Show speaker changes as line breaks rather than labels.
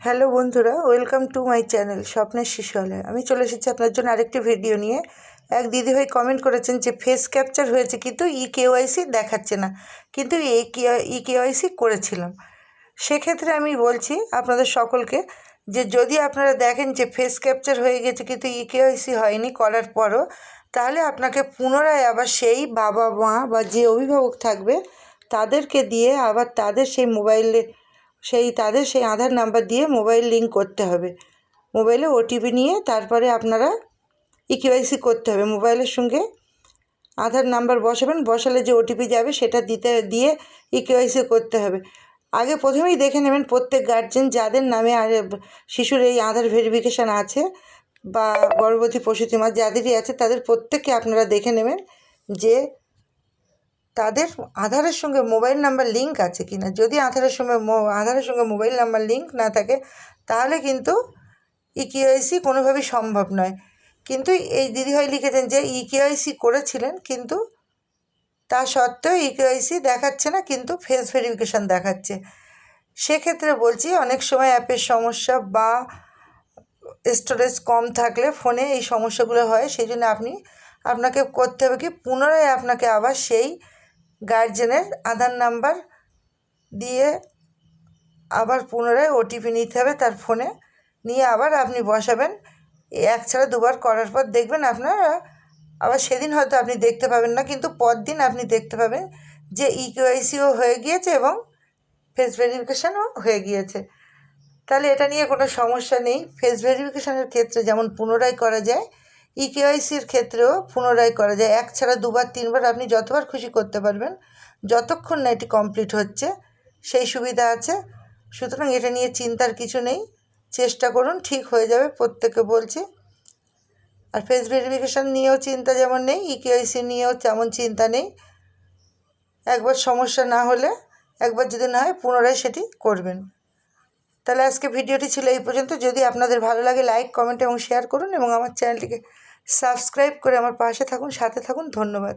Hello বন্ধুরা, welcome to my channel স্বপ্নের শিশুয়ালয় আমি চলে এসেছি আপনার জন্য আরেকটি ভিডিও নিয়ে। এক দিদি দিদিভাই কমেন্ট করেছেন যে ফেস ক্যাপচার হয়েছে কিন্তু ই কেওয়াইসি দেখাচ্ছে না। কিন্তু এই ই কেওয়াইসি করেছিলাম। সেক্ষেত্রে আমি বলছি আপনাদের সকলকে যে, যদি আপনারা দেখেন যে ফেস ক্যাপচার হয়ে গেছে কিন্তু ই কেওয়াইসি হয়নি করার পরও, তাহলে আপনাকে পুনরায় আবার সেই বাবা মা বা যে অভিভাবক থাকবে, তাদেরকে দিয়ে আবার তাদের সেই মোবাইলে সেই তাদের সেই আধার নাম্বার দিয়ে মোবাইল লিঙ্ক করতে হবে। মোবাইলে ওটিপি নিয়ে তারপরে আপনারা ইকেওয়াইসি করতে হবে। মোবাইলের সঙ্গে আধার নাম্বার বসাবেন, বসালে যে ওটিপি যাবে সেটা দিতে, দিয়ে ইকেওয়াইসি করতে হবে। আগে প্রথমেই দেখে নেবেন প্রত্যেক গার্জেন যাদের নামে শিশুর এই আধার ভেরিফিকেশান আছে বা গর্ভবতী প্রসূতি মা যাদেরই আছে, তাদের প্রত্যেককে আপনারা দেখে নেবেন যে তাদের আধারের সঙ্গে মোবাইল নাম্বার লিঙ্ক আছে কি না? যদি আধারের সঙ্গে আধারের সঙ্গে মোবাইল নাম্বার লিঙ্ক না থাকে, তাহলে কিন্তু ইকেওয়াইসি কোনোভাবেই সম্ভব নয়। কিন্তু এই দিদিভাই লিখেছেন যে ইকেওয়াইসি করেছিলেন, কিন্তু তা সত্ত্বেও ইকেওয়াইসি দেখাচ্ছে না, কিন্তু ফেস ভেরিফিকেশান দেখাচ্ছে। সেক্ষেত্রে বলছি, অনেক সময় অ্যাপের সমস্যা বা স্টোরেজ কম থাকলে ফোনে এই সমস্যাগুলো হয়, সেই জন্য আপনি, আপনাকে করতে হবে কি, পুনরায় আপনাকে আবার সেই গার্জেনের আধার নাম্বার দিয়ে আবার পুনরায় ওটিপি নিতে হবে তার ফোনে নিয়ে আবার আপনি বসাবেন। এক ছাড়া দুবার করার পর দেখবেন আপনারা আবার সেদিন হয়তো আপনি দেখতে পাবেন না, কিন্তু পরদিন আপনি দেখতে পাবেন যে ইকেওয়াইসিও হয়ে গিয়েছে এবং ফেস ভেরিফিকেশানও হয়ে গিয়েছে। তাহলে এটা নিয়ে কোনো সমস্যা নেই। ফেস ভেরিফিকেশানের ক্ষেত্রে যেমন পুনরায় করা যায় ইকেওয়াইসির ক্ষেত্রেও পুনরায় করা যায়। এক ছাড়া দুবার, তিনবার আপনি যতবার খুশি করতে পারবেন। যতক্ষণ না এটি কমপ্লিট হচ্ছে, সেই সুবিধা আছে। সুতরাং এটা নিয়ে চিন্তার কিছু নেই। চেষ্টা করুন, ঠিক হয়ে যাবে প্রত্যেকে বলছি। আর ফেস ভেরিফিকেশান নিয়েও চিন্তা যেমন নেই ইকেওয়াইসি নিয়েও তেমন চিন্তা নেই। একবার সমস্যা না হলে, একবার যদি না হয়, পুনরায় সেটি করবেন। তাহলে আজকে ভিডিওটি ছিল এই পর্যন্ত। যদি আপনাদের ভালো লাগে লাইক কমেন্ট এবং শেয়ার করুন এবং আমার চ্যানেলটিকে সাবস্ক্রাইব করে আমার পাশে থাকুন সাথে থাকুন ধন্যবাদ।